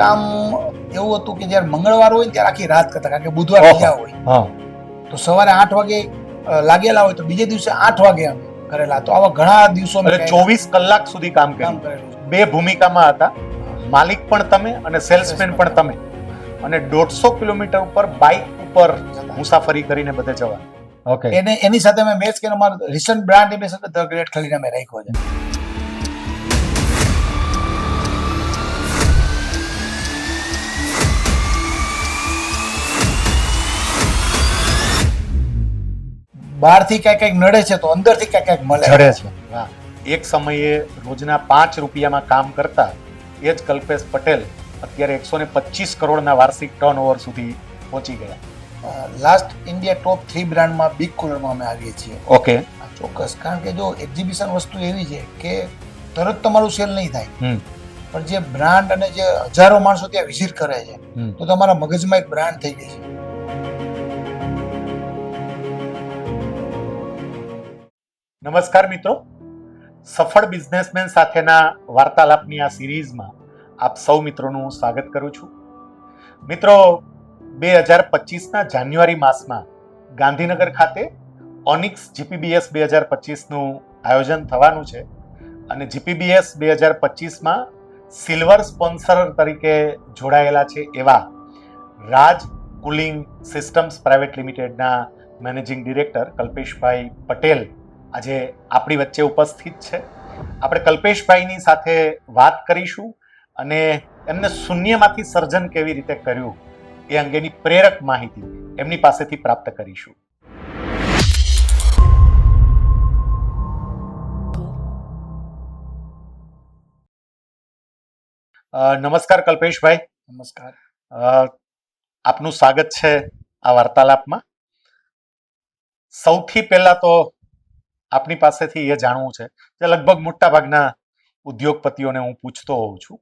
કામ એવું હતું કે જ્યારે મંગળવાર હોય ને ત્યારે આખી રાત કરતા કારણ કે બુધવાર. રજા હોય. હા. તો સવારે આઠ વાગે લાગેલા હોય તો બીજે દિવસે આઠ વાગે અમે કરેલા. તો આવા ઘણા દિવસો ચોવીસ કલાક સુધી કામ કામ કર્યું કરેલું બે ભૂમિકામાં હતા. માલિક પણ તમે અને સેલ્સમેન પણ તમે. અને દોઢસો કિલોમીટર ઉપર બાઇક ઉપર મુસાફરી કરીને બધે જવા. ઓકે એને એની સાથે મેં મેચ કે અમારો recent brand ambassador the great ખલીને મેં રાખ્યો છે. બહારથી ક્યાંક ક્યાંક નડે છે તો અંદરથી ક્યાંક ક્યાંક મળે. જડે છે. એક સમયે રોજના પાંચ રૂપિયામાં કામ કરતા એ જ કલ્પેશ પટેલ અત્યારે એકસો ને પચીસ કરોડના વાર્ષિક ટર્ન ઓવર સુધી પહોંચી ગયા. લાસ્ટ ઇન્ડિયા ટોપ થ્રી બ્રાન્ડમાં બિગ કુલરમાં અમે આવીએ છીએ. ઓકે. ચોક્કસ. કારણ કે જો એક્ઝિબિશન વસ્તુ એવી છે કે તરત તમારું સેલ નહીં થાય. પણ જે બ્રાન્ડ અને જે હજારો માણસો ત્યાં વિઝિટ કરે છે તો તમારા મગજમાં એક બ્રાન્ડ થઈ ગઈ છે. નમસ્કાર મિત્રો. સફળ બિઝનેસમેન સાથેના વાર્તાલાપની આ સિરીઝમાં આપ સૌ મિત્રોનું સ્વાગત કરું છું. મિત્રો, બે હજાર પચીસના જાન્યુઆરી માસમાં ગાંધીનગર ખાતે ઓનિક્સ જીપીબીએસ બે હજાર પચીસનું આયોજન થવાનું છે અને જીપીબીએસ બે હજાર પચીસમાં સિલ્વર સ્પોન્સર તરીકે જોડાયેલા છે એવા રાજ કુલિંગ સિસ્ટમ્સ પ્રાઇવેટ લિમિટેડના મેનેજિંગ ડિરેક્ટર કલ્પેશભાઈ પટેલ. આજે આપણી વચ્ચે ઉપસ્થિત છે. આપણે કલ્પેશભાઈની સાથે વાત કરીશું અને એમને શૂન્યમાંથી સર્જન કેવી રીતે કર્યું એ અંગેની પ્રેરક માહિતી એમની પાસેથી પ્રાપ્ત કરીશું. નમસ્કાર કલ્પેશભાઈ. નમસ્કાર. આપનું સ્વાગત છે આ વાર્તાલાપમાં. સૌથી પહેલા તો આપની પાસેથી એ જાણવું છે કે લગભગ મોટા ભાગના ઉદ્યોગપતિઓને હું પૂછતો હોઉં છું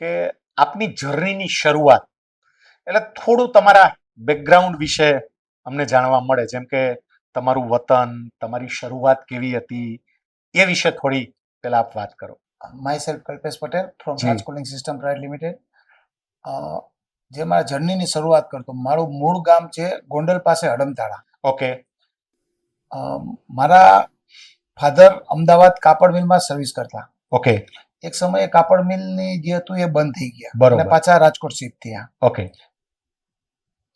કે આપની જર્નીની શરૂઆત એટલે થોડું તમારા બેકગ્રાઉન્ડ વિશે અમને જાણવા મળે જેમ કે તમારું વતન તમારી શરૂઆત કેવી હતી એ વિશે થોડી પહેલા આપ વાત કરો. Myself Kalpesh Patel from Raj cooling system private limited જે મારા જર્નીની શરૂઆત કરતો મારું મૂળ ગામ છે ગોંડલ પાસે હડમતાળા ઓકે મારા ફાધર અમદાવાદ કાપડ મિલમાં સર્વિસ કરતા. ઓકે. એક સમયે કાપડ મિલની જે હતું એ બંધ થઈ ગયા. બરોબર. અને પાછા રાજકોટ શિફ્ટ થયા. ઓકે.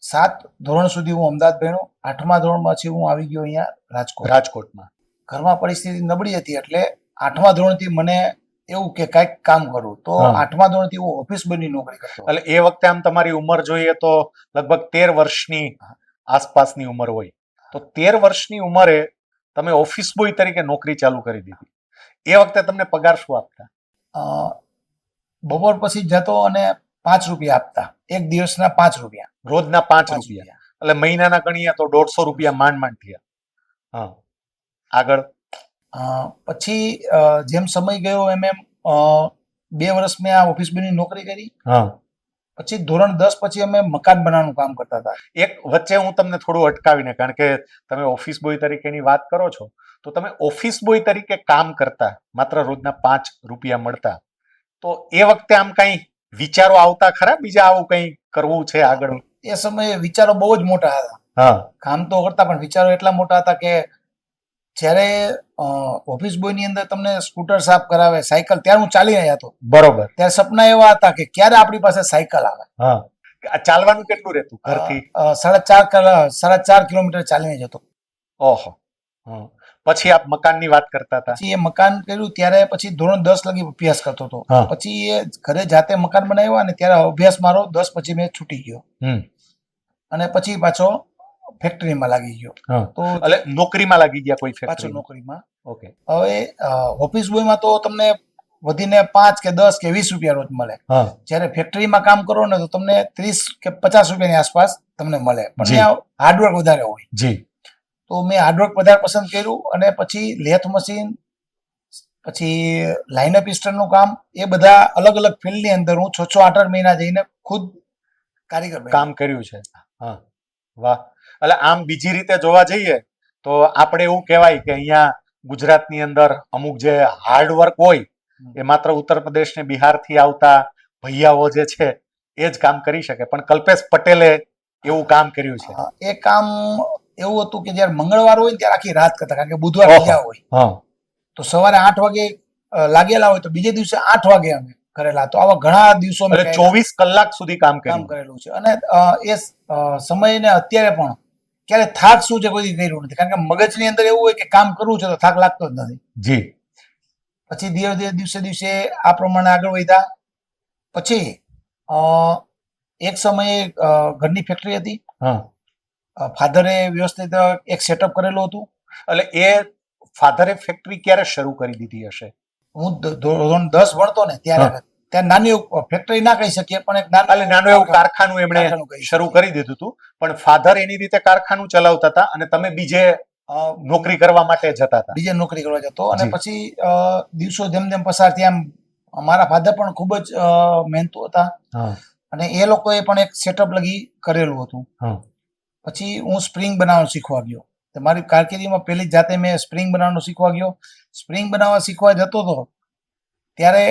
સાત ધોરણ સુધી હું અમદાવાદ ભણ્યો. આઠમા ધોરણ પછી હું આવી ગયો અહીંયા રાજકોટ. રાજકોટમાં. ઘરમાં પરિસ્થિતિ નબળી હતી એટલે આઠમા ધોરણથી મને એવું કે કાંઈક કામ કરું. તો. આઠમા ધોરણથી હું ઓફિસ બની નોકરી કરતો. એટલે એ વખતે આમ તમારી ઉંમર જોઈએ તો લગભગ તેર વર્ષની આસપાસની ઉંમર હોય. તો તેર વર્ષની ઉંમરે તમે ઓફિસ બોય તરીકે નોકરી ચાલુ કરી દીધી. એ વખતે તમને પગાર શું આપતા? બપોર પછી જતો અને પાંચ રૂપિયા આપતા. એક દિવસના પાંચ રૂપિયા. રોજના પાંચ રૂપિયા. એટલે મહિનાના ગણીએ તો દોઢસો રૂપિયા માંડ માંડ થયા. હા. આગળ. પછી જેમ સમય ગયો એમ એમ બે વર્ષ મેં આ ઓફિસ બોયની નોકરી કરી. હા. પછી ધોરણ દસ પછી અમે મકાન બનાવવાનું કામ કરતા હતા. એક વચ્ચે હું તમને થોડું અટકાવીને કારણ કે તમે ઓફિસ બોય તરીકેની વાત કરો છો તો તમે ઓફિસ બોય તરીકે કામ કરતા માત્ર રોજના પાંચ રૂપિયા મળતા. તો એ વખતે આમ કઈ વિચારો આવતા ખરા? બીજા આવું કઈ કરવું છે આગળ? એ સમયે વિચારો બહુ જ મોટા હતા. હા. કામ તો કરતા પણ વિચારો એટલા મોટા હતા કે જ્યારે ઓફિસ બોયની અંદર તમને સ્કૂટર સાફ કરાવે સાયકલ ત્યારે હું ચાલી રહ્યા હતો. બરોબર. ત્યારે સપના એવા હતા કે ક્યારે આપણી પાસે સાયકલ આવે. હા. ચાલવાનું કેટલું રહેતું ઘરથી? સાડા ચાર સાડા ચાર કિલોમીટર ચાલીને જતો. ઓહો. પછી આપ મકાનની વાત કરતા હતા? પછી એ મકાન કર્યું ત્યારે પછી ધોરણ દસ લગી અભ્યાસ કરતો હતો. પછી એ ઘરે જાતે મકાન બનાવ્યો અને ત્યારે અભ્યાસ મારો દસ પછી મેં છૂટી ગયો. અને પછી પાછો ફેક્ટરીમાં લાગી ગયો. તો એટલે નોકરીમાં લાગી ગયા કોઈ પાછો નોકરીમાં. ઓકે. હવે ઓફિસ બોયમાં તો તમને વધીને પાંચ કે દસ કે વીસ રૂપિયા રોજ મળે. જ્યારે ફેક્ટરીમાં કામ કરો ને તો તમને ત્રીસ કે પચાસ રૂપિયાની આસપાસ તમને મળે. પણ ત્યાં હાર્ડવર્ક વધારે હોય. જી. તો મેં હાર્ડવર્ક વધારે પસંદ કર્યું અને પછી લેથ મશીન પછી લાઇનનું કામ એ બધા અલગ અલગ ફિલ્ડની અંદર હું છ છ આઠ આઠ મહિના જઈને ખુદ કારીગર કામ કર્યું છે. હા. વાહ. એટલે આમ બીજી રીતે જોવા જઈએ તો આપણે એવું કહેવાય કે અહીંયા ગુજરાતની અંદર અમુક જે હાર્ડ વર્ક હોય એ માત્ર ઉત્તર પ્રદેશ ને બિહારથી આવતા ભૈયાઓ જે છે એ જ કામ કરી શકે. પણ કલ્પેશ પટેલે એવું કામ કર્યું છે. એ કામ એવું હતું કે જયારે મંગળવાર હોય ત્યારે આખી રાત કરતા કારણ કે બુધવાર. રજા હોય. હા. તો સવારે આઠ વાગે લાગેલા હોય તો બીજે દિવસે આઠ વાગે અમે કરેલા. તો આવા ઘણા દિવસો. ચોવીસ કલાક સુધી કામ કામ કરેલું છે. અને એ સમયને અત્યારે પણ ક્યારે થાક શું છે કોઈ કર્યું નથી. કારણ કે મગજની અંદર એવું હોય કે કામ કરવું છે તો થાક લાગતો જ નથી. જી. પછી ધીરે ધીરે દિવસે દિવસે આ પ્રમાણે આગળ વધ્યા. પછી અ, એક સમયે ઘરની ફેક્ટરી હતી. ફાધરે વ્યવસ્થિત એક સેટઅપ કરેલું હતું. એટલે એ ફાધરે ફેક્ટરી ક્યારે શરૂ કરી દીધી હશે? હું ધોરણ દસ ભણતો ને ત્યારે ત્યાં નાની ફેક્ટરી ના કહી શકીએ પણ એક નાનું એવું કારખાનું એમણે શરૂ કરી દીધું હતું પણ ફાધર એની રીતે કારખાનું ચલાવતા હતા અને તમે બીજે નોકરી કરવા માટે જતા હતા. બીજે નોકરી કરવા જતો અને પછી દિવસો જેમ જેમ પસાર થયા એમ મારા ફાધર પણ ખૂબ જ મહેનતુ હતા. અને એ લોકોએ પણ એક સેટઅપ લગી કરેલું હતું. પછી હું સ્પ્રિંગ બનાવવાનું શીખવા ગયો. મારી કારકિર્દીમાં પહેલી જાતે મેં સ્પ્રિંગ બનાવવાનું શીખવા ગયો. સ્પ્રિંગ બનાવવા શીખવા જતો હતો ત્યારે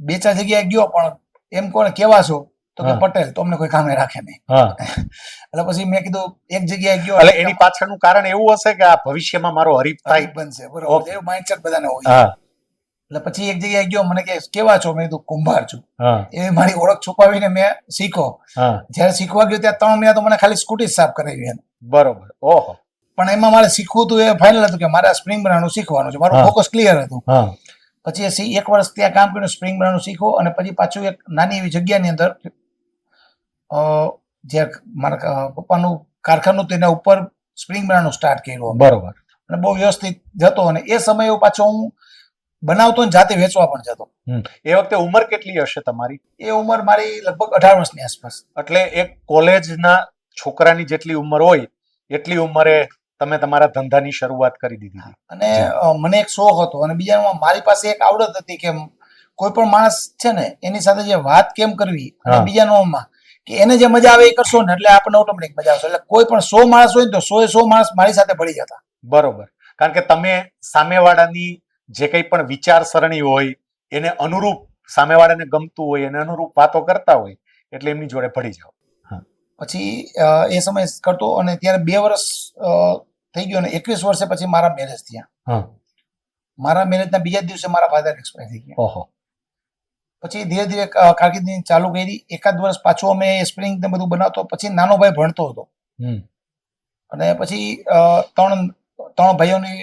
બે ચાર જગ્યાએ ગયો પણ એમ કોણ કેવા છો તો કે પટેલ તો અમને કોઈ કામે રાખે નહીં. એટલે પછી મેં કીધું એક જગ્યાએ ગયો. એટલે એની પાછળનું કારણ એવું હશે કે આ ભવિષ્યમાં મારો હરીફ થાય? બનશે બરોબર. એવું માઇન્ડસેટ બધાને હોય. એટલે પછી એક જગ્યાએ ગયો મને કે કેવા છો મેં કીધું કુંભાર છું. એ મારી ઓળખ છુપાવીને મેં શીખો. જ્યારે શીખવા ગયો ત્યાં ત્રણ મહિના તો મને ખાલી સ્કૂટી સાફ કરાવી એને બરોબર. ઓહો. પણ એમાં મારે શીખવું હતું એ ફાઇનલ હતું કે મારે સ્પ્રિંગ બનાવવાનું શીખવાનું છે. મારું. ફોકસ ક્લિયર હતું. પછી એ એક વર્ષ ત્યાં કામ કર્યું સ્પ્રિંગ બનાવવાનું શીખો અને પછી પાછું એક નાની એવી જગ્યાની અંદર જે મારા પપ્પાનું કારખાનું તેના ઉપર સ્પ્રિંગ બનાવવાનું સ્ટાર્ટ કર્યું બરોબર. અને બહુ વ્યવસ્થિત જતો અને એ સમયે પાછો હું બનાવતો ને જાતે વેચવા પણ જતો. એ વખતે ઉંમર કેટલી હશે તમારી? એ ઉંમર મારી લગભગ અઢાર વર્ષની આસપાસ. એટલે એક કોલેજના છોકરાની જેટલી ઉંમર હોય એટલી ઉંમરે તમે તમારા ધંધાની શરૂઆત કરી દીધી અને મને એક શોખ હતો અને બીજામાં મારી પાસે એક આવડત હતી કે કોઈ પણ માણસ છે ને એની સાથે જે વાત કેમ કરવી અને. બીજાનોમાં કે એને જે મજા આવે એ કરશો ને એટલે આપણને ઓટોમેટિક મજા આવશે. એટલે કોઈ પણ સો માણસ હોય ને તો સો એ સો માણસ મારી સાથે ભળી જતા. બરોબર. કારણ કે તમે સામેવાળાની જે કંઈ પણ વિચારસરણી હોય એને અનુરૂપ સામેવાળાને ગમતું હોય એને અનુરૂપ વાતો કરતા હોય એટલે એમની જોડે ભળી જાઓ. પછી એ સમય કરતો અને ત્યારે બે વર્ષ થઈ ગયો ને એકવીસ વર્ષે પછી મારા મેરેજ થયા. મારા મેરેજના બીજા દિવસે મારા ફાધર એક્સપાયર થઈ ગયા. ઓહો. પછી ધીરે ધીરે કારકિર્દી ચાલુ કરી. એકાદ વર્ષ પાછું અમે સ્પ્રિંગ ને બધું બનાવતો. પછી નાનો ભાઈ ભણતો હતો. અને પછી ત્રણ ત્રણ ભાઈઓની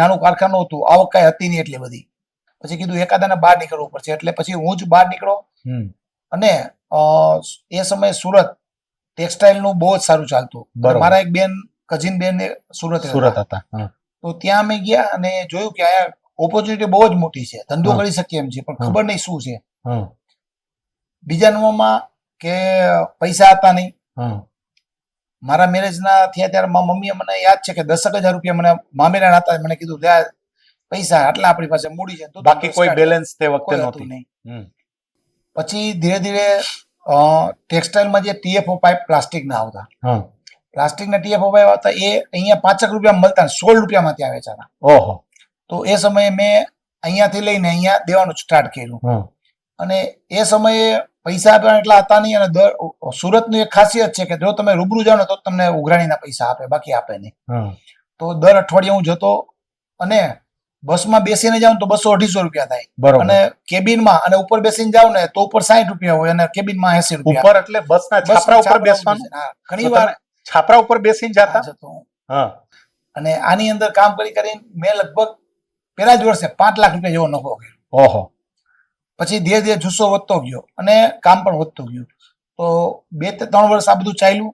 નાનું કારખાનું હતું. આવક કઈ હતી નહીં એટલી બધી. પછી કીધું એકાદાને બહાર નીકળવું પડશે. એટલે પછી હું જ બહાર નીકળો અને એ સમયે સુરત ટેક્સટાઇલનું બહુ જ સારું ચાલતું. મારા એક બેન કઝિન બેન સુરત સુરત હતા તો ત્યાં અમે ગયા અને જોયું કે આયા ઓપોર્ચ્યુનિટી બહુ જ મોટી છે. ધંધો કરી શકીએ એમ છે પણ ખબર નહીં શું છે. બીજા નંબરમાં કે પૈસા હતા નહીં. મારા મેરેજના થયા ત્યારે મારા મમ્મીએ મને યાદ છે કે દસક હજાર રૂપિયા મને મામેરા હતા. મને કીધું લે પૈસા આટલા આપણી પાસે મૂડી છે. બાકી કોઈ બેલેન્સ તે વખતે નહોતી. નહીં. પછી ધીરે ધીરે ટેક્સટાઇલમાં જે ટીએફઓ પાઇપ પ્લાસ્ટિકના આવતા. હા. પ્લાસ્ટિકના ટીએફ પાઇપ હતા એ અહીંયા પાંચક રૂપિયા મળતા સોળ રૂપિયામાંથી આવે છે ઓહો. તો એ સમયે મેં અહીંયાથી લઈને અહીંયા દેવાનું સ્ટાર્ટ કર્યું. અને એ સમયે પૈસા પણ એટલા હતા નહીં અને દર સુરતની એક ખાસિયત છે કે જો તમે રૂબરૂ જાઓ ને તો તમને ઉઘરાણીના પૈસા આપે બાકી આપે નહીં. તો દર અઠવાડિયે હું જતો અને બસમાં બેસીને જાઉં તો બસો અઢીસો રૂપિયા થાય. અને કેબિનમાં અને ઉપર બેસીને જાવ ને તો ઉપર સાઠ રૂપિયા હોય અને કેબિનમાં એસી રૂપિયા. ઉપર એટલે બસના છાપરા ઉપર બેસવાનું? ઘણી વાર છાપરા ઉપર બેસીને જતા? જતો હું. અને આની અંદર કામ કરી કરીને મેં લગભગ પેલા જ વર્ષે પાંચ લાખ રૂપિયા જેવો નફો કર્યો. ઓહો. પછી ધીરે ધીરે જુસ્સો વધતો ગયો અને કામ પણ વધતું ગયું. તો બે ત્રણ વર્ષ આ બધું ચાલ્યું.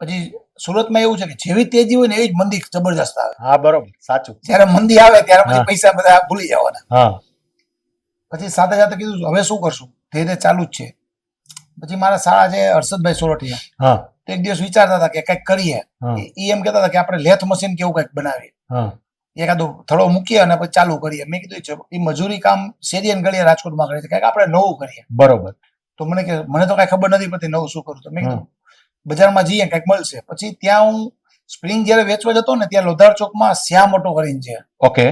પછી સુરતમાં એવું છે કે જેવી તેજી હોય ને એવી જ મંદી જબરજસ્ત આવે. હા બરોબર. સાચું. જ્યારે મંદી આવે ત્યારે પછી પૈસા બધા ભૂલી જવાના. હા. પછી સાથે સાથે કીધું હવે શું કરશું? ધીરે ચાલુ જ છે. પછી મારા સાળા છે હર્ષદભાઈ સોરઠિયા હા. એક દિવસ વિચારતા હતા કે કંઈક કરીએ. એ એમ કહેતા હતા કે આપણે લેથ મશીન કેવું કંઈક બનાવીએ. એકાદો થડો મૂકીએ અને પછી ચાલુ કરીએ. મેં કીધું એ મજૂરી કામ શેરીયન ગળીએ રાજકોટમાં કરીએ કંઈક આપણે નવું કરીએ. બરોબર. તો મને કે મને તો કઈ ખબર નથી પડતી નવું શું કરું. તો મેં કીધું બજારમાં જઈએ કંઈક મળશે. પછી ત્યાં હું સ્પ્રિંગ જયારે વેચવા જતો ને ત્યાં લોધાર ચોકમાં શ્યામ ઓટો કરીને છે. ઓકે.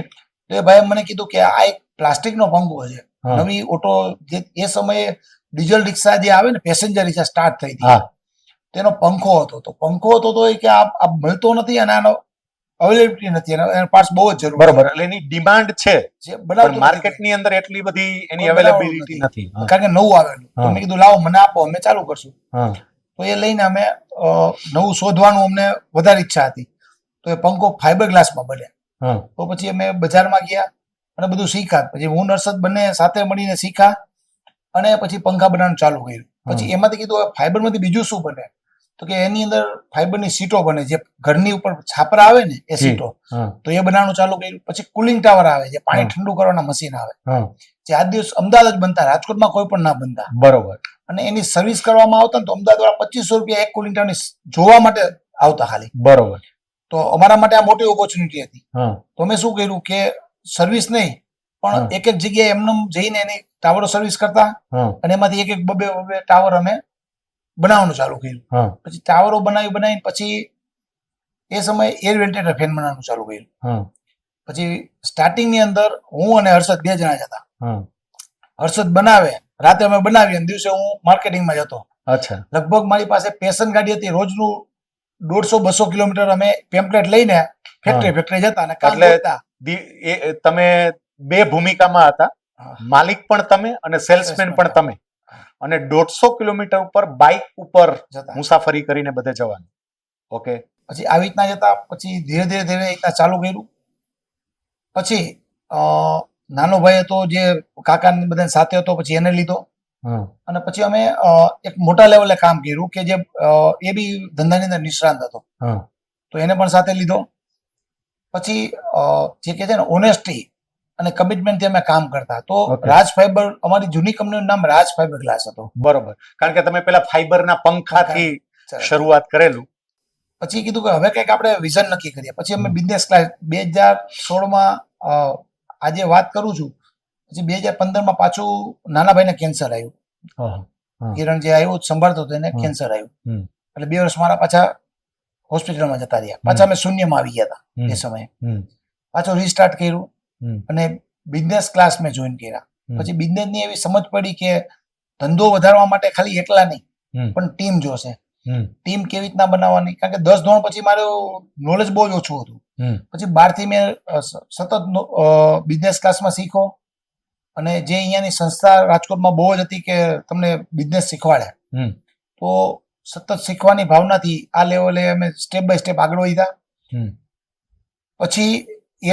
તો એ ભાઈ મને કીધું કે આ એક પ્લાસ્ટિકનો પંખો છે. નવી ઓટો જે એ સમયે ડીઝલ રિક્ષા જે આવે ને પેસેન્જર રિક્ષા સ્ટાર્ટ થઈ હતી. તેનો પંખો હતો. તો પંખો હતો તો એ કે આ મળતો નથી અને આનો અવેલેબિલિટી નથી. એના પાર્ટ્સ બહુ જ જરૂર બરોબર એટલે એની ડિમાન્ડ છે. પણ બનાવતું માર્કેટની અંદર એટલી બધી એની અવેલેબિલિટી નથી. કારણ કે નવું આવેલું. તો મેં કીધું લાવો મને આપો અમે ચાલુ કરશું. તો એ લઈને અમે નવું શોધવાનું અમને વધારે ઈચ્છા હતી. તો એ પંખો ફાઈબર ગ્લાસમાં બન્યા તો પછી અમે બજારમાં ગયા અને બધું શીખ્યા. પછી હું નરસદ બંને સાથે મળીને શીખ્યા અને પછી પંખા બનાવવાનું ચાલુ કર્યું. પછી એમાંથી કીધું ફાઈબરમાંથી બીજું શું બને? તો કે એની અંદર ફાઈબરની સીટો બને જે ઘરની ઉપર છાપરા આવે ને એ સીટો. તો એ બનાવવાનું ચાલુ કર્યું. પછી કુલિંગ ટાવર આવે જે પાણી ઠંડુ કરવાના મશીન આવે. જે આજ દિવસ અમદાવાદ જ બનતા રાજકોટમાં કોઈ પણ ના બનતા. બરોબર. અને એની સર્વિસ કરવામાં આવતા ને તો અમદાવાદ વાળા પચીસો રૂપિયા એક કુલિંગ ટાવર જોવા માટે આવતા ખાલી. બરોબર. તો અમારા માટે આ મોટી ઓપોર્ચ્યુનિટી હતી. તો અમે શું કર્યું કે સર્વિસ નહીં પણ એક એક જગ્યાએ એમને જઈને એની ટાવરો સર્વિસ કરતા અને એમાંથી એક એક બબે બબે ટાવર અમે બનાવવાનું ચાલુ કર્યું. પછી ટાવરો બનાવી બનાવીને પછી એ સમયે એર વેન્ટિલેટર ફેન બનાવવાનું ચાલુ કર્યું. પછી પછી સ્ટાર્ટિંગની અંદર હું અને હર્ષદ બે જણા જ હતા. હર્ષદ બનાવે રાતે અમે બનાવીએ અને દિવસે હું માર્કેટિંગમાં જતો. અચ્છા. લગભગ મારી પાસે પેશન ગાડી હતી રોજનું દોઢસો બસો કિલોમીટર અમે પેમ્પલેટ લઈને ફેક્ટરી ફેક્ટરી જતા અને કાલે તમે બે ભૂમિકામાં હતા. માલિક પણ તમે અને સેલ્સમેન પણ તમે. અને દોઢસો કિલોમીટર ઉપર બાઇક ઉપર જતા. મુસાફરી કરીને બધે જવાનું. ઓકે? પછી આવી રીતના જતા પછી ધીરે ધીરે ધીરે રીતના ચાલુ કર્યું. પછી અ, નાનો ભાઈ હતો જે કાકા બધા સાથે હતો પછી એને લીધો. અને પછી અમે એક મોટા લેવલે કામ કર્યું કે જે એ બી ધંધાની અંદર નિષ્ણાંત હતો. તો એને પણ સાથે લીધો. પછી જે કે છે ને ઓનેસ્ટી અને કમિટમેન્ટથી અમે કામ કરતા. તો રાજ ફાઈબર અમારી જૂની કંપનીનું નામ રાજ ફાઈબર ગ્લાસ હતો. બરોબર. કારણ કે તમે પેલા ફાઈબરના પંખાથી. શરૂઆત કરેલું. પછી કીધું કે હવે કંઈક આપણે વિઝન નક્કી કરીએ. પછી અમે. બિઝનેસ ક્લાસ બે હજાર સોળમાં આજે વાત કરું છું. પછી બે હજાર પંદરમાં પાછું નાના ભાઈને કેન્સર આવ્યું કિરણ જે આવ્યું સંભાળતો હતો એને કેન્સર આવ્યું. એટલે બે વર્ષ મારા પાછા હોસ્પિટલમાં જતા રહ્યા. પાછા અમે શૂન્યમાં આવી ગયા હતા એ સમયે. પાછું રીસ્ટાર્ટ કર્યું. અને બિઝનેસ ક્લાસ મેં જોઈન કર્યા. પછી પછી બિઝનેસની એવી સમજ પડી કે ધંધો વધારવા માટે ખાલી એકલા નહીં પણ ટીમ જોશે. ટીમ કેવી રીતના બનાવવાની? કારણ કે દસ ધોરણ પછી મારું નોલેજ બહુ જ ઓછું હતું. પછી બહારથી મેં સતત બિઝનેસ ક્લાસમાં શીખો. અને જે અહીંયાની સંસ્થા રાજકોટમાં બહુ જ હતી કે તમને બિઝનેસ શીખવાડે. તો સતત શીખવાની ભાવનાથી આ લેવલે અમે સ્ટેપ બાય સ્ટેપ આગળ વધ્યા. પછી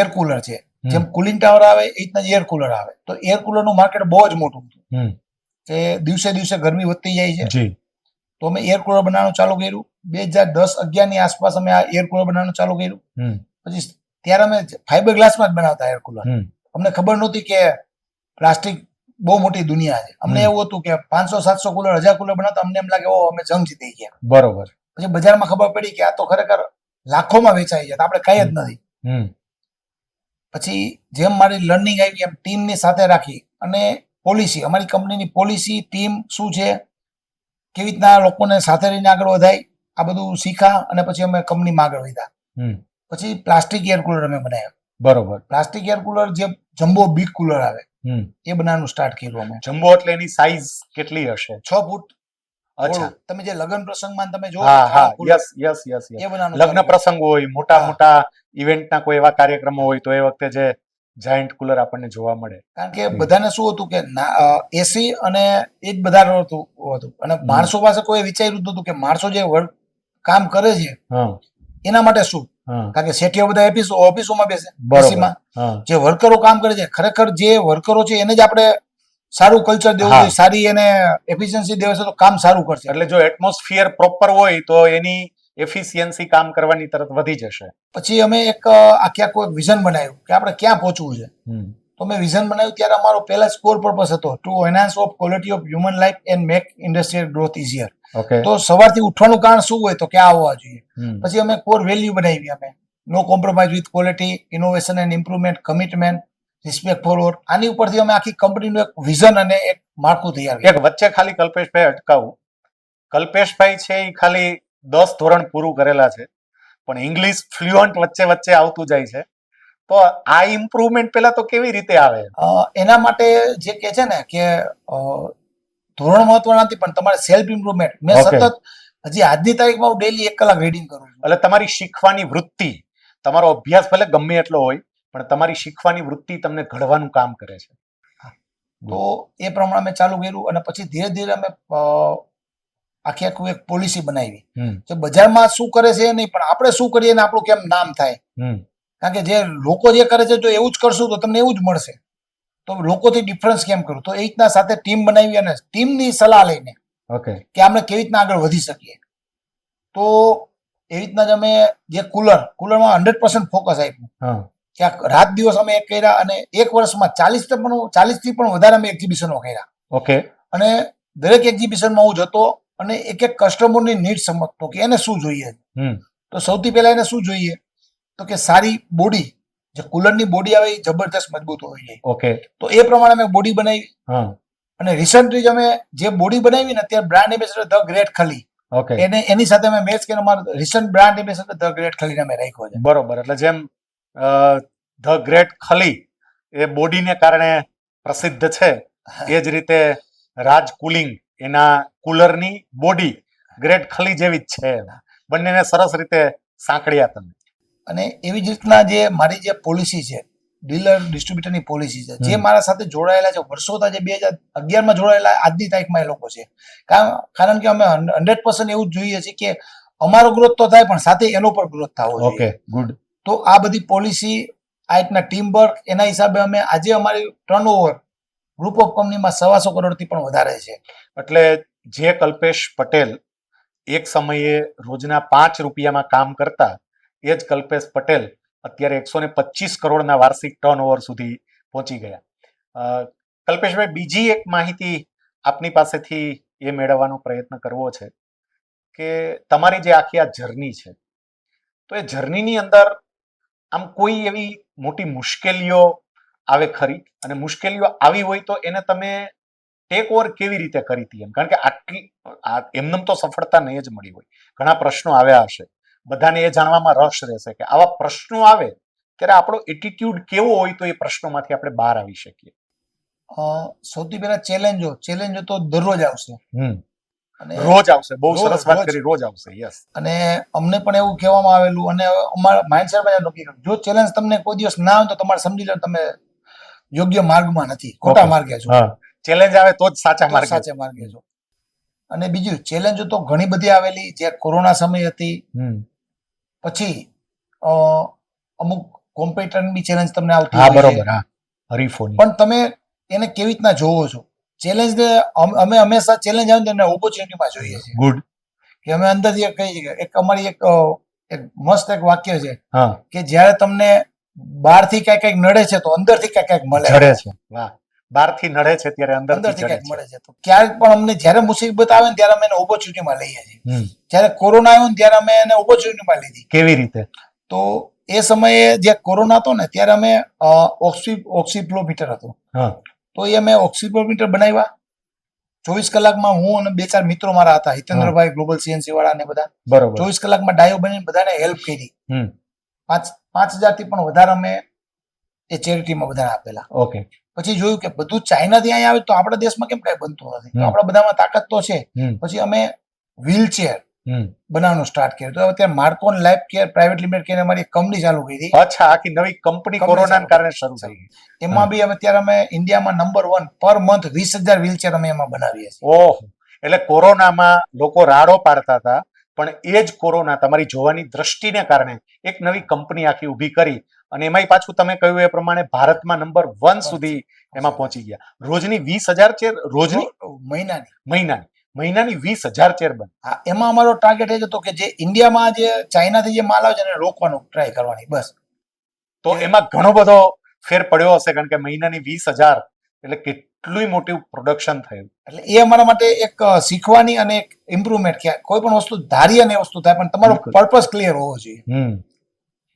એર કુલર છે. જેમ કુલિંગ ટાવર આવે એ રીતના એર કુલર આવે. તો એર કુલરનું માર્કેટ બહુ જ મોટું હતું. કે દિવસે દિવસે ગરમી વધતી જાય છે. તો અમે એર કુલર બનાવવાનું ચાલુ કર્યું. બે હજાર દસ અગિયારની આસપાસ અમે આ એર કુલર બનાવવાનું ચાલુ કર્યું. પછી ત્યારે અમે ફાઈબર ગ્લાસમાં જ બનાવતા એર કુલર અમને ખબર નહોતી કે પ્લાસ્ટિક બહુ મોટી દુનિયા છે. અમને એવું હતું કે પાંચસો સાતસો કુલર હજાર કુલર બનાવતા અમને એમ લાગે ઓ અમે જંગ જીતી ગયા. બરોબર. પછી બજારમાં ખબર પડી કે આ તો ખરેખર લાખોમાં વેચાઈ જાય તો આપણે કઈ જ નથી. પછી જેમ મારી લર્નિંગ આવી એમ ટીમની સાથે રાખી. અને પોલિસી અમારી કંપનીની પોલિસી ટીમ શું છે કેવી રીતના લોકોને સાથે રહીને આગળ વધાય આ બધું શીખા અને પછી અમે કંપનીમાં આગળ વધ્યા. પછી પ્લાસ્ટિક એર કુલર અમે બનાવ્યા. બરોબર. પ્લાસ્ટિક એર કુલર જે જમ્બો બિગ કુલર આવે હમ. એ બનાવવાનું સ્ટાર્ટ કર્યું અમે. જમ્બો એટલે એની સાઈઝ કેટલી હશે? છ ફૂટ અચ્છા. તમે જે લગ્ન પ્રસંગમાં તમે જો હા હા. યસ યસ યસ લગ્ન પ્રસંગ હોય મોટા. મોટા ઇવેન્ટના કોઈ એવા કાર્યક્રમો હોય તો એ વખતે જે જાયન્ટ કુલર આપણને જોવા મળે. કારણ કે બધાને શું હતું કે એસી અને એ જ બધા હતું હતું. અને માણસો પાસે કોઈ વિચાર્યું હતું નતું કે માણસો જે કામ કરે છે એના માટે શું? કારણ કે શેઠિયા બધા ઓફિસો ઓફિસોમાં બેસે એસીમાં જે વર્કરો કામ કરે છે ખરેખર જે વર્કરો છે એને જ આપણે સારું કલ્ચર દેવું જોઈએ સારી એને એફિશિયન્સી દેવશે તો કામ સારું કરશે. એટલે જો એટમોસ્ફિયર પ્રોપર હોય તો એની એફિશિયન્સી કામ કરવાની તરત વધી જશે. પછી અમે એક આખી આખે વિઝન બનાવ્યું કે આપણે ક્યાં પહોંચવું છે. તો મેં વિઝન બનાવ્યું ત્યારે અમારો પહેલા સ્કોર પર્પસ હતો to enhance of quality of human life and make industrial growth easier તો સવારથી ઉઠવાનું કારણ શું હોય તો ક્યાં હોવા જોઈએ. પછી અમે કોર વેલ્યુ બનાવી અમે. No compromise with quality innovation and improvement commitment respect for આની ઉપરથી અમે આખી કંપનીનું એક વિઝન અને એક માળખું તૈયાર એક વચ્ચે ખાલી કલ્પેશભાઈ અટકાવું. કલ્પેશભાઈ છે એ ખાલી દસ ધોરણ પૂરું કરેલા છે પણ ઇંગ્લિશ ફ્લુઅન્ટ વચ્ચે વચ્ચે આવતું જાય છે. તો આ ઇમ્પ્રુવમેન્ટ પહેલા તો કેવી રીતે આવે? એના માટે જે કે છે ને કે ધોરણ મહત્વના નથી પણ તમારે સેલ્ફ ઇમ્પ્રુવમેન્ટ મેં સતત હજી આજની તારીખમાં હું ડેલી એક કલાક રીડિંગ કરું છું. એટલે તમારી શીખવાની વૃત્તિ તમારો અભ્યાસ ભલે ગમે એટલો હોય પણ તમારી શીખવાની વૃત્તિ તમને ઘડવાનું કામ કરે છે. તો એ પ્રમાણે અમે ચાલુ કર્યું અને પછી ધીરે ધીરે અમે આખી આખું એક પોલિસી બનાવી. જે બજારમાં શું કરે છે એ નહીં પણ આપણે શું કરીએ ને આપણું કેમ નામ થાય? કારણ કે જે લોકો જે કરે છે જો એવું જ કરશું તો તમને એવું જ મળશે. તો લોકોથી ડિફરન્સ કેમ કરું? તો એ રીતના સાથે ટીમ બનાવી અને ટીમની સલાહ લઈને ઓકે કે આપણે કેવી રીતના આગળ વધી શકીએ. તો એ રીતના જ અમે જે કુલર કુલરમાં હંડ્રેડ પર્સન્ટ ફોકસ આપ્યું. હા રાત દિવસ અમે એક કર્યા અને એક વર્ષમાં ચાલીસ પણ ચાલીસથી પણ વધારે અમે એક્ઝિબિશનો કર્યા. ઓકે અને દરેક એક્ઝિબિશનમાં હું જતો અને એક એક કસ્ટમરની નીડ સમજતો કે એને શું જોઈએ. તો સૌથી પહેલા એને શું જોઈએ? તો કે સારી બોડી જે કુલરની બોડી આવે એ જબરદસ્ત મજબૂત હોવી જોઈએ ઓકે તો એ પ્રમાણે અમે બોડી બનાવી. હા. અને રિસન્ટલી જ અમે જે બોડી બનાવી ને અત્યારે brand ambassador the great Khali. એને એની સાથે અમે મેચ કરીને અમારો recent brand ambassador the great ખલીને અમે રાખ્યો છે. બરોબર. એટલે જેમ ધ ગ્રેટ ખલી એ બોડીને કારણે પ્રસિદ્ધ છે. એ જ રીતે રાજ કુલિંગ એના કુલરની બોડી ગ્રેટ ખલી જેવી જ છે બંનેને સરસ રીતે સાંકળ્યા તમે. અને એવી જ રીતના જે મારી જે પોલિસી છે ડીલર ડિસ્ટ્રીબ્યુટરની પોલિસી છે જે મારા સાથે જોડાયેલા છે વર્ષોથી જે બે હજાર અગિયારમાં જોડાયેલા આજની તારીખમાં એ લોકો છે. કારણ કે અમે હંડ્રેડ પર્સન્ટ એવું જોઈએ છીએ કે અમારો ગ્રોથ તો થાય પણ સાથે એનો પણ ગ્રોથ થવો જોઈએ. ઓકે ગુડ તો આ બધી પોલિસી આ રીતના ટીમ વર્ક એના હિસાબે અમે આજે અમારી ટર્નઓવર ગ્રુપ ઓફ કંપનીમાં સવાસો કરોડથી પણ વધારે છે. એટલે જે કલ્પેશ પટેલ એક સમયે રોજના પાંચ રૂપિયામાં કામ કરતા, એ જ કલ્પેશ પટેલ અત્યારે એકસો ને પચીસ કરોડના વાર્ષિક ટર્નઓવર સુધી પહોંચી ગયા. કલ્પેશભાઈ, બીજી એક માહિતી આપની પાસેથી એ મેળવવાનો પ્રયત્ન કરવો છે કે તમારી જે આખી આ જર્ની છે, તો એ જર્નીની અંદર આમ કોઈ એવી મોટી મુશ્કેલીઓ આવે ખરી? અને મુશ્કેલીઓ આવી હોય તો એને તમે ટેક ઓવર કેવી રીતે કરી હતી એમ? કારણ કે આટલી એમનેમ તો સફળતા નહીં જ મળી હોય. ઘણા પ્રશ્નો આવ્યા હશે. બધાને એ જાણવામાં રસ રહેશે કે આવા પ્રશ્નો આવે ત્યારે આપણો એટીટ્યુડ કેવો હોય તો એ પ્રશ્નોમાંથી આપણે બહાર આવી શકીએ. સૌથી પહેલા ચેલેન્જો ચેલેન્જો તો દરરોજ આવશે. અને રોજ આવશે. બહુ સરસ વાત કરી રોજ આવશે. યસ અને અમને પણ એવું કહેવામાં આવેલું અને અમારા માઇન્ડસેટ નક્કી કર્યું. જો ચેલેન્જ તમને કોઈ દિવસ ના આવે તો તમારે સમજી લો તમે યોગ્ય માર્ગમાં નથી. ખોટા માર્ગે છો. ચેલેન્જ આવે તો જ સાચા માર્ગે. સાચા માર્ગે છો. અને બીજું ચેલેન્જો તો ઘણી બધી આવેલી. જે કોરોના સમય હતી પછી અમુક કોમ્પ્યુટરની બી ચેલેન્જ તમને આવતી હા બરોબર હા. હરીફોની. પણ તમે એને કેવી રીતના જોવો છો? ચેલેન્જ અમે હંમેશા ચેલેન્જ આવે ને તેને ઓપોર્ચ્યુનિટીમાં જોઈએ છીએ ગુડ કે અમે અંદરથી એક કહીએ એક અમારી એક એક મસ્ત એક વાક્ય છે કે જ્યારે તમને બહારથી ક્યાંક ક્યાંક નડે છે તો અંદરથી ક્યાંક ક્યાંક મળે છે. વાહ. બહારથી નડે છે ત્યારે અંદર અંદરથી થી ક્યાંક મળે છે. તો ક્યારેક પણ અમને જ્યારે મુસીબત આવે ને ત્યારે અમે એને ઓપોર્ચ્યુનિટીમાં લઈએ છીએ. જ્યારે કોરોના આવ્યો ને ત્યારે અમે એને ઓપોર્ચ્યુનિટીમાં લીધી. કેવી રીતે? તો એ સમયે જે કોરોના હતો ને ત્યારે અમે ઓક્સી ઓક્સીફ્લોમીટર હતું. તો એ અમે ઓક્સીફ્લોમીટર બનાવ્યા. ચોવીસ કલાકમાં હું અને બે ચાર મિત્રો મારા હતા હિતેન્દ્રભાઈ ગ્લોબલ સીએનસી વાળા ને બધા. બરોબર. ચોવીસ કલાકમાં ડાયો બની બધાને હેલ્પ કરી. પાંચ પાંચ પાંચ હજારથી પણ વધારે અમે એ ચેરિટીમાં બધાને આપેલા. ઓકે. પછી જોયું કે બધું ચાઇનાથી અહીંયા આવે તો આપણા દેશમાં કેમ કઈ બનતું નથી? આપણા બધામાં તાકાત તો છે. પછી અમે વ્હીલચેર બનાવવાનું સ્ટાર્ટ કર્યું. તો અત્યારે Marcon life care private limited કરીને અમારી કંપની ચાલુ કરી અચ્છા આખી નવી કંપની કોરોનાના કારણે શરૂ થઈ ગઈ. એમાં બી અમે અત્યારે અમે ઇન્ડિયામાં નંબર વન પર મંથ વીસ હજાર વ્હીલચેર અમે એમાં બનાવીએ છીએ. ઓહ. એટલે કોરોનામાં લોકો રાડો પાડતા હતા પણ એ જ કોરોના તમારી જોવાની દ્રષ્ટિને કારણે એક નવી કંપની આખી ઊભી કરી અને એમાંય પાછું તમે કહ્યું એ પ્રમાણે ભારતમાં નંબર વન સુધી એમાં પહોંચી ગયા. રોજની વીસ હજાર ચેર રોજની મહિનાની. મહિનાની. મહિનાની વીસ હજાર ચેર બન. એમાં અમારો ટાર્ગેટ એ જ હતો કે જે ઇન્ડિયામાં જે ચાઇનાથી જે માલ આવે છે એને રોકવાનો ટ્રાય કરવાની બસ. તો એમાં ઘણો બધો ફેર પડ્યો હશે કારણ કે મહિનાની વીસ હજાર એટલે કેટલું મોટું પ્રોડક્શન થયું. એટલે એ અમારા માટે એક શીખવાની અને એક ઇમ્પ્રુવમેન્ટ કે કોઈ પણ વસ્તુ ધારી અને વસ્તુ થાય પણ તમારો પર્પઝ પર્પસ ક્લિયર હોવો જોઈએ. હમ.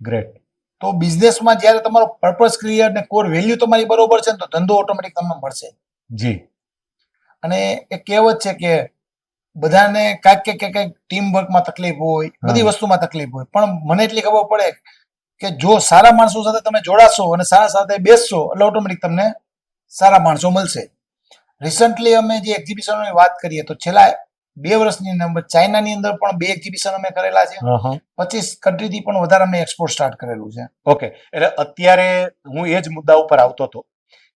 ગ્રેટ તો બિઝનેસમાં જ્યારે તમારો પર્પસ ક્લિયર ને કોર વેલ્યુ તમારી બરોબર છે ને તો ધંધો ઓટોમેટિક તમને મળશે. જી. અને એક કહેવત છે કે બધાને કાંઈક કે કે કંઈક ટીમ વર્કમાં તકલીફ હોય બધી વસ્તુમાં તકલીફ હોય. પણ મને એટલી ખબર પડે કે જો સારા માણસો સાથે તમે જોડાશો અને સારા સાથે બેસશો એટલે ઓટોમેટિક તમને સારા માણસો મળશે. રિસન્ટલી અમે જે એક્ઝિબિશનોની વાત કરીએ તો છેલ્લા બે વર્ષની અંદર ચાઇનાની અંદર પણ બે એક્ઝિબિશન અમે કરેલા છે. પચીસ કન્ટ્રીથી પણ વધારે અમે એક્સપોર્ટ સ્ટાર્ટ કરેલું છે. ઓકે એટલે અત્યારે હું એ જ મુદ્દા ઉપર આવતો હતો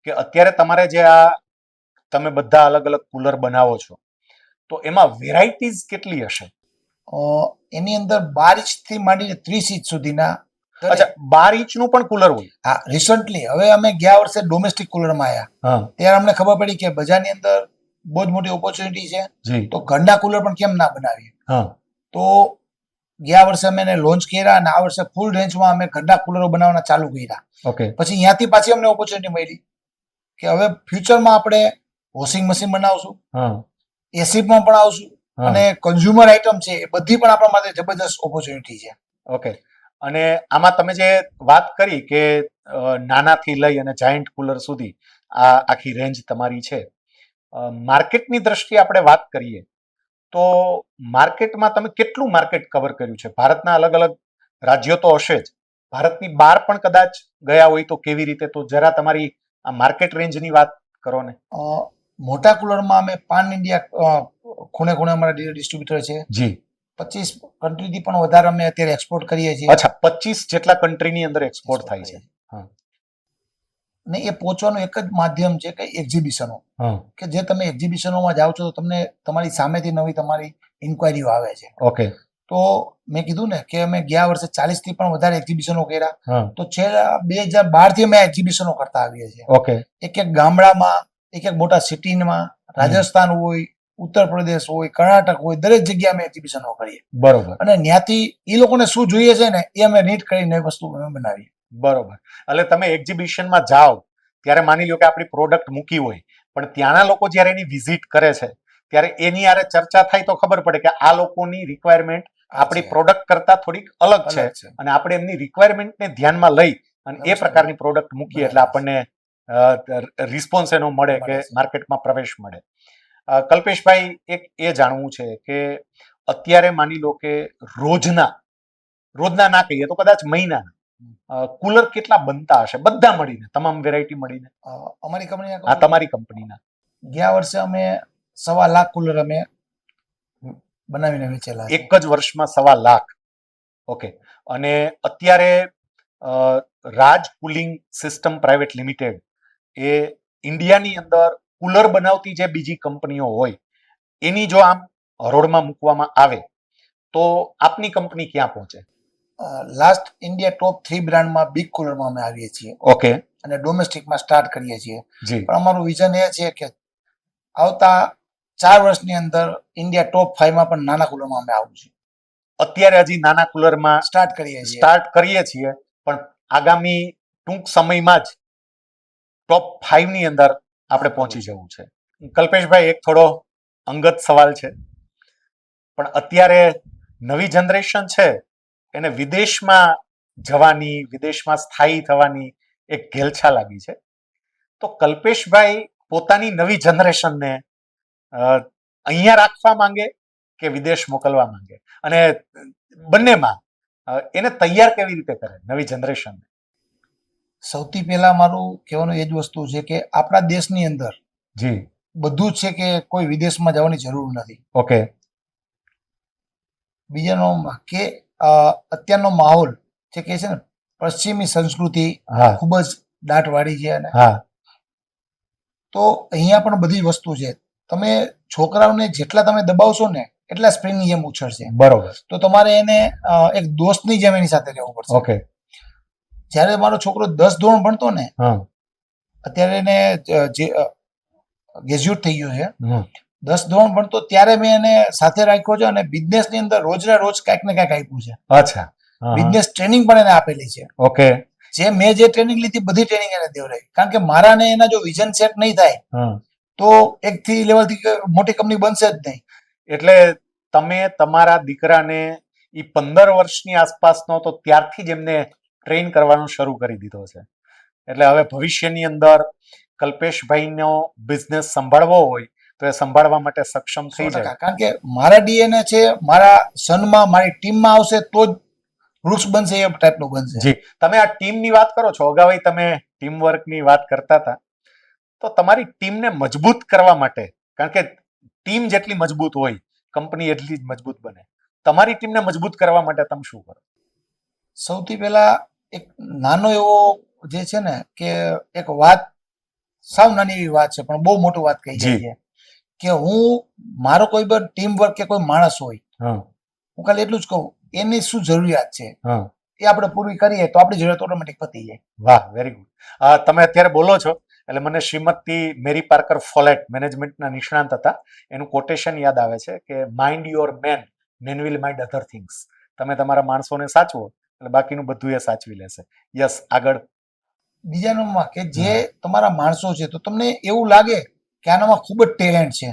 કે અત્યારે તમારે જે આ તમે બધા અલગ અલગ કુલર બનાવો છો. તો એમાં વેરાયટીઝ કેટલી હશે? એની અંદર બાર ઇંચથી માંડીને ત્રીસ ઇંચ સુધીના અચ્છા બાર ઇંચનું પણ કુલર હોય? હા રિસન્ટલી હવે અમે ગયા વર્ષે ડોમેસ્ટિક કુલરમાં આવ્યા ત્યારે અમને ખબર પડી કે બજારની અંદર બહુ જ મોટી ઓપોર્ચ્યુનિટી છે. તો ઘરના કુલર પણ કેમ ના બનાવીએ? તો ગયા વર્ષે અમે એને લોન્ચ કર્યા અને આ વર્ષે ફૂલ રેન્જમાં અમે ઘરના કુલરો બનાવવાના ચાલુ કર્યા. ઓકે પછી ત્યાંથી પાછી અમને ઓપોર્ચ્યુનિટી મળી કે હવે ફ્યુચરમાં આપણે વોશિંગ મશીન બનાવશું એસીમાં પણ આવશું અને કન્ઝ્યુમર આઇટમ છે એ બધી પણ આપણા માટે જબરદસ્ત ઓપોર્ચ્યુનિટી છે. ઓકે અને આમાં તમે જે વાત કરી કે નાનાથી લઈ અને જાયન્ટ કુલર સુધી આ આખી રેન્જ તમારી છે માર્કેટની દ્રષ્ટિએ આપણે વાત કરીએ તો માર્કેટમાં તમે કેટલું માર્કેટ કવર કર્યું છે? ભારતના અલગ અલગ રાજ્યો તો હશે જ. ભારતની બહાર પણ કદાચ ગયા હોય તો કેવી રીતે? તો જરા તમારી આ માર્કેટ રેન્જની વાત કરો ને. મોટા કુલરમાં અમે પાન ઇન્ડિયા ખૂણે ખૂણે અમારા ડિસ્ટ્રીબ્યુટર છે. જી. પચીસ કન્ટ્રીથી પણ વધારે અમે અત્યારે એક્સપોર્ટ કરીએ છીએ. અચ્છા પચીસ જેટલા કન્ટ્રીની અંદર એક્સપોર્ટ થાય છે. ને એ પહોંચવાનું એક જ માધ્યમ છે કે એક્ઝિબિશનો કે જે તમે એક્ઝિબિશનોમાં જાઓ છો તો તમને તમારી સામેથી નવી તમારી ઇન્કવાયરીઓ આવે છે. ઓકે. તો મેં કીધું ને કે અમે ગયા વર્ષે ચાલીસથી પણ વધારે એક્ઝિબિશનો કર્યા. તો છેલ્લા બે હજાર બારથી અમે એક્ઝિબિશનો કરતા આવીએ છીએ. ઓકે. એક એક ગામડામાં એક એક મોટા સિટીમાં રાજસ્થાન હોય ઉત્તર પ્રદેશ હોય કર્ણાટક હોય દરેક જગ્યાએ અમે એક્ઝિબિશનો કરીએ. બરોબર. અને ત્યાંથી એ લોકોને શું જોઈએ છે ને એ અમે નીટ કરીને એ વસ્તુ અમે બનાવીએ. બરોબર. એટલે તમે એક્ઝિબિશનમાં જાઓ ત્યારે માની લો કે આપણી પ્રોડક્ટ મૂકી હોય પણ ત્યાંના લોકો જ્યારે એની વિઝિટ કરે છે ત્યારે એની આરે ચર્ચા થાય તો ખબર પડે કે આ લોકોની રિક્વાયરમેન્ટ આપણી પ્રોડક્ટ કરતા થોડીક અલગ અલગ છે. અને આપણે એમની રિક્વાયરમેન્ટને ધ્યાનમાં લઈ અને એ પ્રકારની પ્રોડક્ટ મૂકીએ એટલે આપણને રિસ્પોન્સ એનો મળે કે માર્કેટમાં પ્રવેશ મળે. કલ્પેશભાઈ એક એ જાણવું છે કે અત્યારે માની લો કે રોજના રોજના ના કહીએ તો કદાચ મહિનાના કુલર કેટલા બનતા હશે? બધા મળીને તમામ વેરાયટી મળીને. અમારી કંપની હા તમારી કંપનીના ગયા વર્ષે અમે સવા લાખ કુલર અમે બનાવીને વેચેલા છે. એક જ વર્ષમાં સવા લાખ. ઓકે અને અત્યારે Raj cooling system private limited એ ઇન્ડિયાની અંદર કુલર બનાવતી જે બીજી કંપનીઓ હોય એની જો આમ હરોળમાં મૂકવામાં આવે તો આપની કંપની ક્યાં પહોંચે? લાસ્ટ ઇન્ડિયા ટોપ થ્રી બ્રાન્ડમાં બિગ કુલરમાં અમે આવીએ છીએ. ઓકે અને ડોમેસ્ટિકમાં સ્ટાર્ટ કરીએ છીએ. પણ અમારું વિઝન એ છે કે આવતા ચાર વર્ષની અંદર ઇન્ડિયા ટોપ ફાઈવમાં પણ નાના કુલરમાં અમે આવું છું અત્યારે હજી નાના કુલરમાં સ્ટાર્ટ કરીએ છીએ. સ્ટાર્ટ કરીએ છીએ પણ આગામી ટૂંક સમયમાં જ ટોપ ફાઈવની અંદર આપણે પહોંચી જવું છે. કલ્પેશભાઈ, એક થોડો અંગત સવાલ છે. પણ અત્યારે નવી જનરેશન છે, એને વિદેશમાં જવાની, વિદેશમાં સ્થાયી થવાની એક ઘેલછા લાગી છે. તો કલ્પેશભાઈ પોતાની નવી જનરેશનને અહીંયા રાખવા માંગે કે વિદેશ મોકલવા માંગે? અને બંનેમાં એને તૈયાર કેવી રીતે કરે નવી જનરેશન સૌથી પહેલા મારું કહેવાનું એ જ વસ્તુ છે કે આપણા દેશની અંદર જી. બધું જ છે કે કોઈ વિદેશમાં જવાની જરૂર નથી. ઓકે. બીજાનો કે અત્યારનો માહોલ જે કે છે ને પશ્ચિમી સંસ્કૃતિ ખૂબ જ દાટવાળી છે અને હા. તો અહીંયા પણ બધી વસ્તુ છે. તમે છોકરાઓને જેટલા તમે દબાવશો ને એટલા સ્પ્રિંગની જેમ ઉછળશે. બરોબર. તો તમારે એને એક દોસ્તની જેમ એની સાથે રહેવું પડશે. ઓકે. જ્યારે મારો છોકરો દસ ધોરણ ભણતો ને અત્યારે એને ગ્રેજ્યુએટ થઈ ગયો છે. દસ ધોરણ ભણતો ત્યારે મેં એને સાથે રાખ્યો છે અને બિઝનેસની અંદર રોજ ને રોજ કાંઈક ને કાંઈક આપ્યું છે. અચ્છા. બિઝનેસ ટ્રેનિંગ પણ એને આપેલી છે. ઓકે. જે મેં જે ટ્રેનિંગ લીધી બધી ટ્રેનિંગ એને દેવડાવી કારણ કે મારા ને એના જો વિઝન સેટ નહીં થાય તો એક થી લેવલથી મોટી કંપની બનશે જ નહીં. એટલે તમે તમારા દીકરાને ઈ પંદર વર્ષની આસપાસનો તો ત્યારથી જ એમને ટ્રેન કરવાનું શરૂ કરી દીધો છે. એટલે હવે ભવિષ્યની અંદર કલ્પેશભાઈનો બિઝનેસ સંભાળવો હોય તો એ સંભાળવા માટે સક્ષમ થઈ જાય. કારણ કે મારા ડીએનએ છે મારા સનમાં મારી ટીમમાં આવશે તો જ વૃક્ષ બનશે એ ટાઈપનું બનશે. જી. તમે આ ટીમની વાત કરો છો. અગાઉ તમે ટીમ વર્કની વાત કરતા હતા. તો તમારી ટીમને મજબૂત કરવા માટે કારણ કે ટીમ જેટલી મજબૂત હોય કંપની એટલી જ મજબૂત બને. તમારી ટીમને મજબૂત કરવા માટે તમે શું કરો? સૌથી પહેલા એક નાનો એવો જે છે ને કે એક વાત સાવ નાની એવી વાત છે પણ બહુ મોટી વાત કહી. છે કે હું મારો કોઈ પણ ટીમ વર્ક કે કોઈ માણસ હોય હું. ખાલી એટલું જ કહું એની શું જરૂરિયાત છે? હા. એ આપણે પૂરી કરીએ તો આપણી જરૂરિયાત ઓટોમેટિક પતી જાય. વાહ વેરી ગુડ તમે અત્યારે બોલો છો એટલે મને શ્રીમતી મેરી પાર્કર ફોલેટ મેનેજમેન્ટના નિષ્ણાંત હતા. એનું કોટેશન યાદ આવે છે કે mind your man man will mind other things તમે તમારા માણસોને સાચવો એટલે બાકીનું બધું એ સાચવી લેશે. યસ આગળ. બીજા નંબરમાં કે જે તમારા માણસો છે તો તમને એવું લાગે કે આનામાં ખૂબ જ ટેલેન્ટ છે.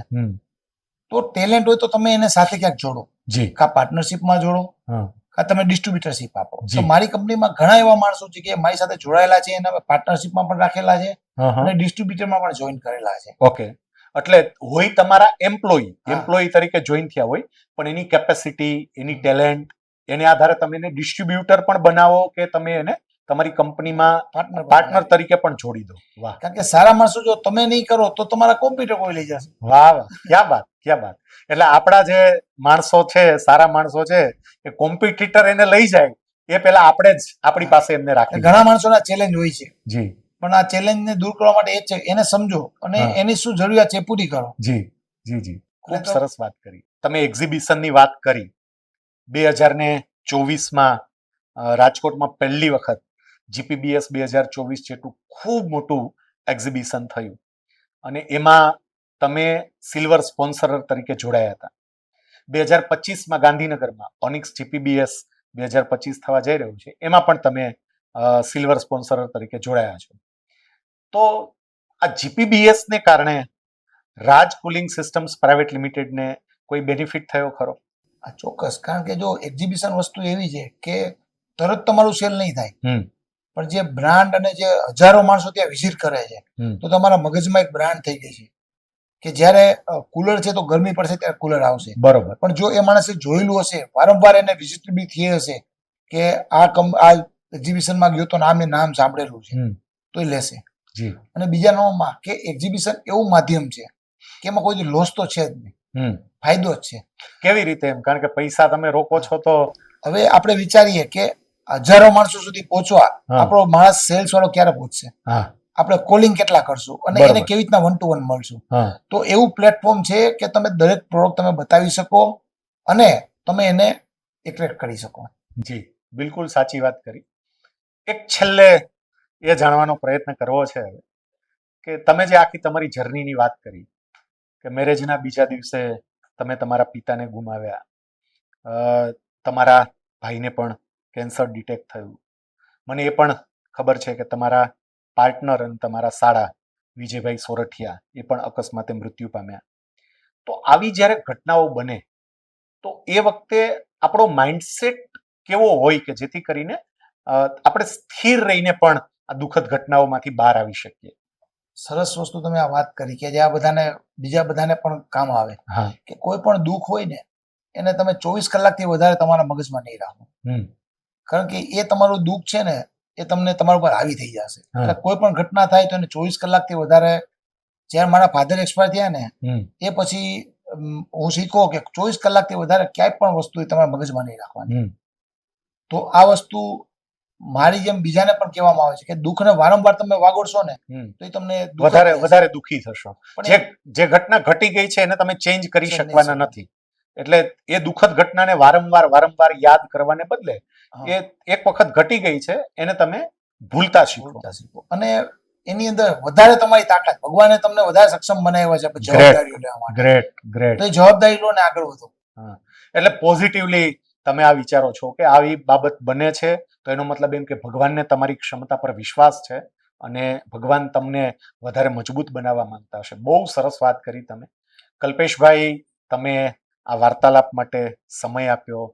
તો ટેલેન્ટ હોય તો તમે એને સાથે ક્યાંક જોડો. જી. કા પાર્ટનરશિપમાં જોડો કા કાં તમે ડિસ્ટ્રીબ્યુટરશિપ આપો. તો મારી કંપનીમાં ઘણા એવા માણસો છે કે મારી સાથે જોડાયેલા છે એના પાર્ટનરશિપમાં પણ રાખેલા છે અને ડિસ્ટ્રીબ્યુટરમાં પણ જોઈન કરેલા છે. ઓકે. એટલે હોય તમારા એમ્પ્લોયી. એમ્પ્લોયી તરીકે જોઈન થયા હોય પણ એની કેપેસિટી એની ટેલેન્ટ એને આધારે તમે એને ડિસ્ટ્રીબ્યુટર પણ બનાવો કે તમે એને તમારી કંપનીમાં પાર્ટનર પાર્ટનર તરીકે પણ જોડી દો. વાહ. કારણ કે સારા માણસો જો તમે નહીં કરો તો તમારા કોમ્પ્યુટર કોઈ લઈ જશે. વાહ વાહ. ક્યાં વાત ક્યાં વાત એટલે આપણા જે માણસો છે સારા માણસો છે એ કોમ્પિટિટર એને લઈ જાય એ પેલા આપણે જ આપણી પાસે એમને રાખે ઘણા માણસોના ચેલેન્જ હોય છે. જી. પણ આ ચેલેન્જને દૂર કરવા માટે એ છે એને સમજો અને એની શું જરૂરિયાત છે પૂરી કરો. જી જી જી. ખૂબ સરસ વાત કરી. તમે એક્ઝિબિશનની વાત કરી. બે હજાર ને ચોવીસમાં રાજકોટમાં પહેલી વખત જીપીબીએસ બે હજાર ચોવીસ જેટલું ખૂબ મોટું એક્ઝિબિશન થયું. અને એમાં તમે સિલ્વર સ્પોન્સર તરીકે જોડાયા હતા. બે હજાર પચીસમાં ગાંધીનગરમાં ઓનિક્સ જીપીબીએસ બે હજાર પચીસ થવા જઈ રહ્યું છે. એમાં પણ તમે સિલ્વર સ્પોન્સર તરીકે જોડાયા છો. તો આ જીપીબીએસને કારણે રાજ કુલિંગ સિસ્ટમ્સ પ્રાઇવેટ લિમિટેડને કોઈ બેનિફિટ થયો ખરો? આ ચોક્કસ. કારણ કે જો એક્ઝિબિશન વસ્તુ એવી છે કે તરત તમારું સેલ નહીં થાય. પણ જે બ્રાન્ડ અને જે હજારો માણસો ત્યાં વિઝિટ કરે છે તો તમારા મગજમાં એક બ્રાન્ડ થઈ ગઈ છે. કે જ્યારે કુલર છે તો ગરમી પડશે ત્યારે કુલર આવશે. બરોબર. પણ જો એ માણસે જોયેલું હશે વારંવાર એને વિઝિટ બી થઈ હશે કે આ કમ આ એક્ઝિબિશનમાં ગયો તો નામે નામ સાંભળેલું છે તો એ લેશે. જી. અને બીજા નામમાં કે એક્ઝિબિશન એવું માધ્યમ છે કે એમાં કોઈ લોસ તો છે જ નહીં. હમ. ફાયદો જ છે. કેવી રીતે એમ? કારણ કે પૈસા તમે રોકો છો તો હવે આપણે વિચારીએ કે હજારો માણસો સુધી પહોંચવા આપણો માણસ સેલ્સ વાળો ક્યારે પહોંચશે? આપણે કોલિંગ કેટલા કરશું? અને એને કેવી રીતના વન ટુ વન મળશું તો એવું પ્લેટફોર્મ છે કે તમે દરેક પ્રોડક્ટ તમે બતાવી શકો અને તમે એને એટ્રેક્ટ કરી શકો. જી બિલકુલ સાચી વાત કરી. એક છેલ્લે એ જાણવાનો પ્રયત્ન કરવો છે કે તમે જે આખી તમારી જર્નીની વાત કરી કે મેરેજના બીજા દિવસે તમે તમારા પિતાને ગુમાવ્યા. તમારા ભાઈને પણ કેન્સર ડિટેક્ટ થયું. મને એ પણ ખબર છે કે તમારા પાર્ટનર અને તમારા સાળા વિજયભાઈ સોરઠિયા એ પણ અકસ્માતે મૃત્યુ પામ્યા. તો આવી જ્યારે ઘટનાઓ બને, તો એ વખતે આપણો માઇન્ડસેટ કેવો હોય કે જેથી કરીને આપણે સ્થિર રહીને પણ આ દુઃખદ ઘટનાઓમાંથી બહાર આવી શકીએ. સરસ વસ્તુ તમે આ વાત કરી કે જે આ બધાને બીજા બધાને પણ કામ આવે. કે કોઈ પણ દુઃખ હોય ને એને તમે ચોવીસ કલાકથી વધારે તમારા મગજમાં નહીં રાખો. કારણ કે એ તમારું દુઃખ છે ને એ તમને તમારા ઉપર હાવી થઈ જશે. એટલે કોઈ પણ ઘટના થાય તો એને ચોવીસ કલાકથી વધારે જ્યારે મારા ફાધર એક્સપાયર થયા ને એ પછી હું શીખો કે ચોવીસ કલાકથી વધારે ક્યાંય પણ વસ્તુ એ તમારા મગજમાં નહીં રાખવાની. તો આ વસ્તુ મારી જેમ બીજાને પણ કહેવામાં આવે છે કે દુઃખને વારંવાર તમે વાગોડશો ને તો એ તમને વધારે વધારે દુઃખી થશો. જે જે ઘટના ઘટી ગઈ છે એને તમે ચેન્જ કરી શકવાના નથી. એટલે એ દુઃખદ ઘટનાને વારંવાર વારંવાર યાદ કરવાને બદલે. એ એક વખત ઘટી ગઈ છે એને તમે ભૂલતા શીખો. શીખો. અને એની અંદર વધારે તમારી તાકાત. ભગવાને તમને વધારે સક્ષમ બનાવ્યા છે જવાબદારીઓ લેવા માટે. ગ્રેટ ગ્રેટ તો જવાબદારી લો ને આગળ વધો. એટલે પોઝિટિવલી તમે આ વિચારો છો કે આવી બાબત બને છે, તો એનો મતલબ એમ કે ભગવાનને તમારી ક્ષમતા પર વિશ્વાસ છે અને ભગવાન તમને વધારે મજબૂત બનાવવા માંગતા હશે. બહુ સરસ વાત કરી તમે. કલ્પેશભાઈ, તમે આ વાર્તાલાપ માટે સમય આપ્યો.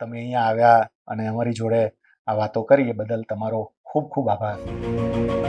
તમે અહીંયા આવ્યા અને અમારી જોડે આ વાતો કરી એ બદલ તમારો ખૂબ ખૂબ આભાર.